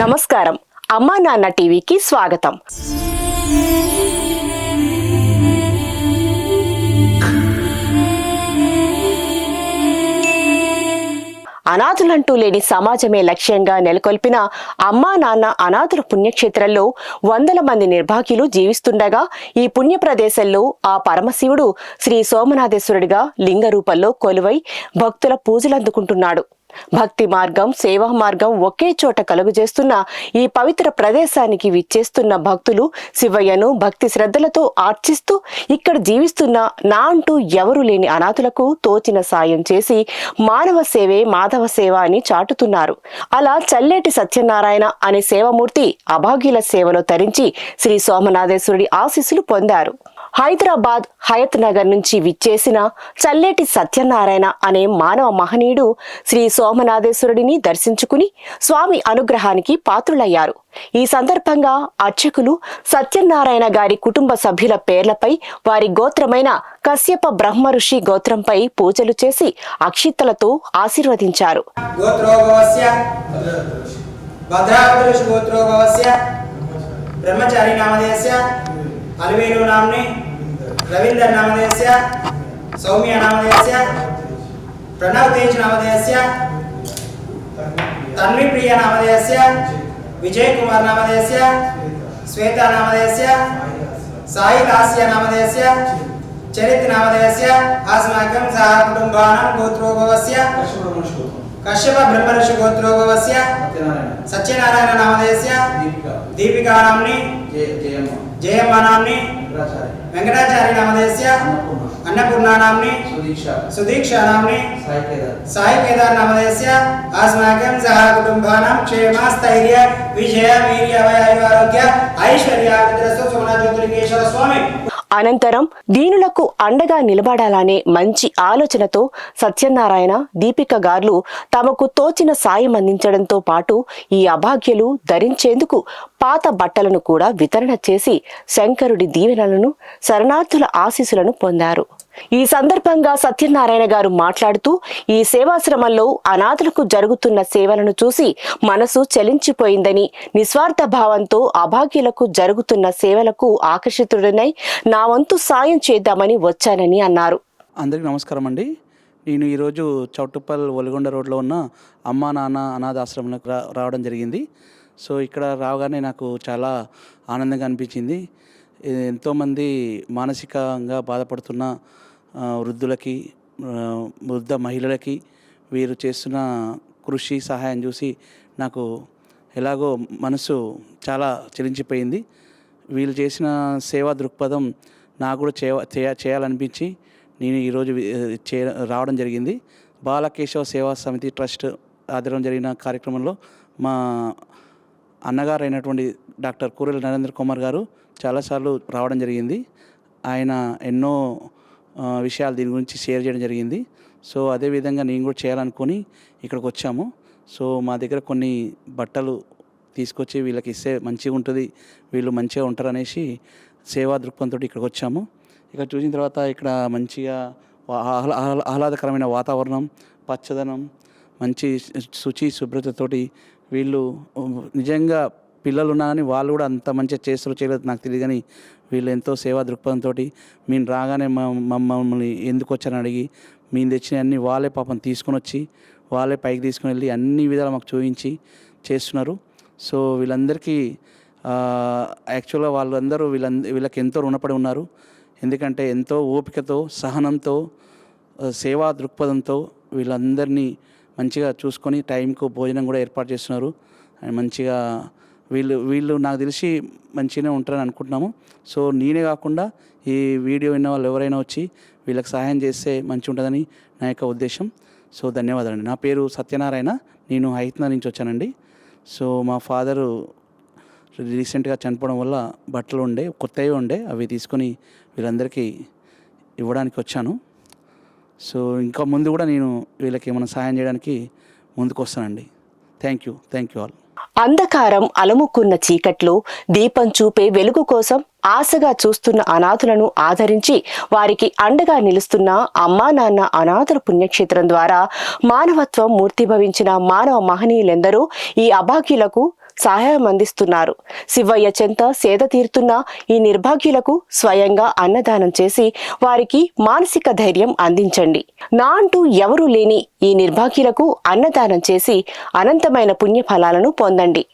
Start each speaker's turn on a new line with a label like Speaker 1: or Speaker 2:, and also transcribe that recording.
Speaker 1: నమస్కారం. అమ్మా నాన్న టీవీకి స్వాగతం. అనాథులంటూ లేని సమాజమే లక్ష్యంగా నెలకొల్పిన అమ్మా నాన్న అనాథుల పుణ్యక్షేత్రంలో వందల మంది నిర్భాగ్యులు జీవిస్తుండగా ఈ పుణ్య ప్రదేశంలో ఆ పరమశివుడు శ్రీ సోమనాథేశ్వరుడిగా లింగ రూపంలో కొలువై భక్తుల పూజలందుకుంటున్నాడు. భక్తి మార్గం సేవా మార్గం ఒకే చోట కలుగజేస్తున్న ఈ పవిత్ర ప్రదేశానికి విచ్చేస్తున్న భక్తులు శివయ్యను భక్తి శ్రద్ధలతో ఆర్చిస్తూ ఇక్కడ జీవిస్తున్న నా అంటూ ఎవరు లేని అనాథులకు తోచిన సాయం చేసి మానవ సేవే మాధవ సేవ అని చాటుతున్నారు. అలా చల్లేటి సత్యనారాయణ అనే సేవమూర్తి అభాగ్యుల సేవలో తరించి శ్రీ సోమనాథేశ్వరుడి ఆశీస్సులు పొందారు. హైదరాబాద్ హయత్ నగర్ నుంచి విచ్చేసిన చల్లేటి సత్యనారాయణ అనే మానవ మహనీయుడు శ్రీ సోమనాథేశ్వరుడిని దర్శించుకుని స్వామి అనుగ్రహానికి పాత్రులయ్యారు. ఈ సందర్భంగా అర్చకులు సత్యనారాయణ గారి కుటుంబ సభ్యుల పేర్లపై వారి గోత్రమైన కశ్యప బ్రహ్మ ఋషి గోత్రంపై పూజలు చేసి అక్షితలతో ఆశీర్వదించారు.
Speaker 2: బ్రహ్మచారి నామదేశ అలవేలు నామ్ని రవీందర్ నామదేశ సౌమ్య నామదేశ ప్రణవ్ తేజ్ నామదేశ తన్వి ప్రియ నామధేయస్య విజయ్ కుమార్ నామదేశ శ్వేత నామదేశ సాయి దాస్య నామదేశ చరిత్ నామదేశ అస్మాకం సహ కుటుంబానం గోత్రోభవస్య. కశ్యప బ్రహ్మర్షి గోత్రోగవస్య సత్యనారాయణ. నామదేశ్య దీపికా. నామ్ని జయమ్మ. నామ్ని వెంకటాచార్య నామధేస్య అన్నపూర్ణ. నామ్ని సుదీక్ష. నామ్ని సాయి కేదార్. నామదేశ్య అస్మాకం సహ కుటుంబానాం క్షేమ స్థైర్య విజయ వీర్య ఆరోగ్య ఐశ్వర్య సుమన జ్యోతిలింగేశ్వర స్వామి
Speaker 1: అనంతరం దీనులకు అండగా నిలబడాలనే మంచి ఆలోచనతో సత్యనారాయణ దీపిక గార్లు తమకు తోచిన సాయం అందించడంతో పాటు ఈ అభాగ్యులు ధరించేందుకు పాత బట్టలను కూడా వితరణ చేసి శంకరుడి దీవెనలను శరణార్థుల ఆశీస్సులను పొందారు. ఈ సందర్భంగా సత్యనారాయణ గారు మాట్లాడుతూ ఈ సేవాశ్రమంలో అనాథులకు జరుగుతున్న సేవలను చూసి మనసు చలించిపోయిందని నిస్వార్థ భావంతో అభాగ్యులకు జరుగుతున్న సేవలకు ఆకర్షితుడనై నా వంతు సాయం చేద్దామని వచ్చానని అన్నారు.
Speaker 3: అందరికీ నమస్కారం అండి. నేను ఈరోజు చౌటుప్పల్ ఒలిగొండ రోడ్లో ఉన్న అమ్మా నాన్న అనాథాశ్రమంలోకి రా రావడం జరిగింది. సో ఇక్కడ రావగానే నాకు చాలా ఆనందంగా అనిపించింది. ఎంతోమంది మానసికంగా బాధపడుతున్న వృద్ధులకి వృద్ధ మహిళలకి వీరు చేస్తున్న కృషి సహాయం చూసి నాకు ఎలాగో మనసు చాలా చెలించిపోయింది. వీళ్ళు చేసిన సేవా దృక్పథం నాకు కూడా చేయ చేయ- చేయాలనిపించి నేను ఈరోజు చే రావడం జరిగింది. బాలకేశవ సేవా సమితి ట్రస్ట్ ఆధ్వర్యం జరిగిన కార్యక్రమంలో మా అన్నగారు అయినటువంటి డాక్టర్ కూరెల నరేంద్ర కుమార్ గారు చాలాసార్లు రావడం జరిగింది. ఆయన ఎన్నో విషయాలు దీని గురించి షేర్ చేయడం జరిగింది. సో అదేవిధంగా నేను కూడా చేయాలనుకుని ఇక్కడికి వచ్చాము. సో మా దగ్గర కొన్ని బట్టలు తీసుకొచ్చి వీళ్ళకి ఇస్తే మంచిగా ఉంటుంది వీళ్ళు మంచిగా ఉంటారు అనేసి సేవా దృక్పథంతో ఇక్కడికి వచ్చాము. ఇక్కడ చూసిన తర్వాత ఇక్కడ మంచిగా ఆహ్లా- ఆహ్లాదకరమైన వాతావరణం పచ్చదనం మంచి శుచి శుభ్రతతోటి వీళ్ళు నిజంగా పిల్లలు ఉన్నా కానీ వాళ్ళు కూడా అంత మంచిగా చేస్తారో చేయలేదు నాకు తెలియదు కానీ వీళ్ళు ఎంతో సేవా దృక్పథంతో మేము రాగానే మా- మమ్మల్ని ఎందుకు వచ్చారని అడిగి మేము తెచ్చిన అన్ని వాళ్ళే పాపం తీసుకొని వచ్చి వాళ్ళే పైకి తీసుకుని వెళ్ళి అన్ని విధాలు మాకు చూపించి చేస్తున్నారు. సో వీళ్ళందరికీ యాక్చువల్గా వాళ్ళందరూ వీళ్ళంద వీళ్ళకి ఎంతో రుణపడి ఉన్నారు. ఎందుకంటే ఎంతో ఓపికతో సహనంతో సేవా దృక్పథంతో వీళ్ళందరినీ మంచిగా చూసుకొని టైంకు భోజనం కూడా ఏర్పాటు చేస్తున్నారు. అండ్ మంచిగా వీళ్ళు వీళ్ళు నాకు తెలిసి మంచిగానే ఉంటారని అనుకుంటున్నాము. సో నేనే కాకుండా ఈ వీడియో విన్న వాళ్ళు ఎవరైనా వచ్చి వీళ్ళకి సహాయం చేస్తే మంచి ఉంటుందని నా యొక్క ఉద్దేశం. సో ధన్యవాదాలండి. నా పేరు సత్యనారాయణ. నేను హైత్నా నుంచి వచ్చానండి. సో మా ఫాదరు రీసెంట్గా చనిపోవడం వల్ల బట్టలు ఉండే కొత్తవి ఉండే అవి తీసుకొని వీళ్ళందరికీ ఇవ్వడానికి వచ్చాను. సో ఇంకా ముందు కూడా నేను వీళ్ళకి ఏమైనా సహాయం చేయడానికి ముందుకు వస్తానండి. Thank you. Thank you all.
Speaker 1: అంధకారం అలముకున్న చీకట్లో దీపం చూపే వెలుగు కోసం ఆశగా చూస్తున్న అనాథులను ఆదరించి వారికి అండగా నిలుస్తున్న అమ్మా నాన్న అనాథుల పుణ్యక్షేత్రం ద్వారా మానవత్వం మూర్తిభవించిన మానవ మహనీయులెందరూ ఈ అభాగ్యులకు సహాయం అందిస్తున్నారు. శివయ్య చెంత సేద తీరుతున్న ఈ నిర్భాగ్యులకు స్వయంగా అన్నదానం చేసి వారికి మానసిక ధైర్యం అందించండి. నా అంటూ ఎవరూ లేని ఈ నిర్భాగ్యులకు అన్నదానం చేసి అనంతమైన పుణ్య ఫలాలను పొందండి.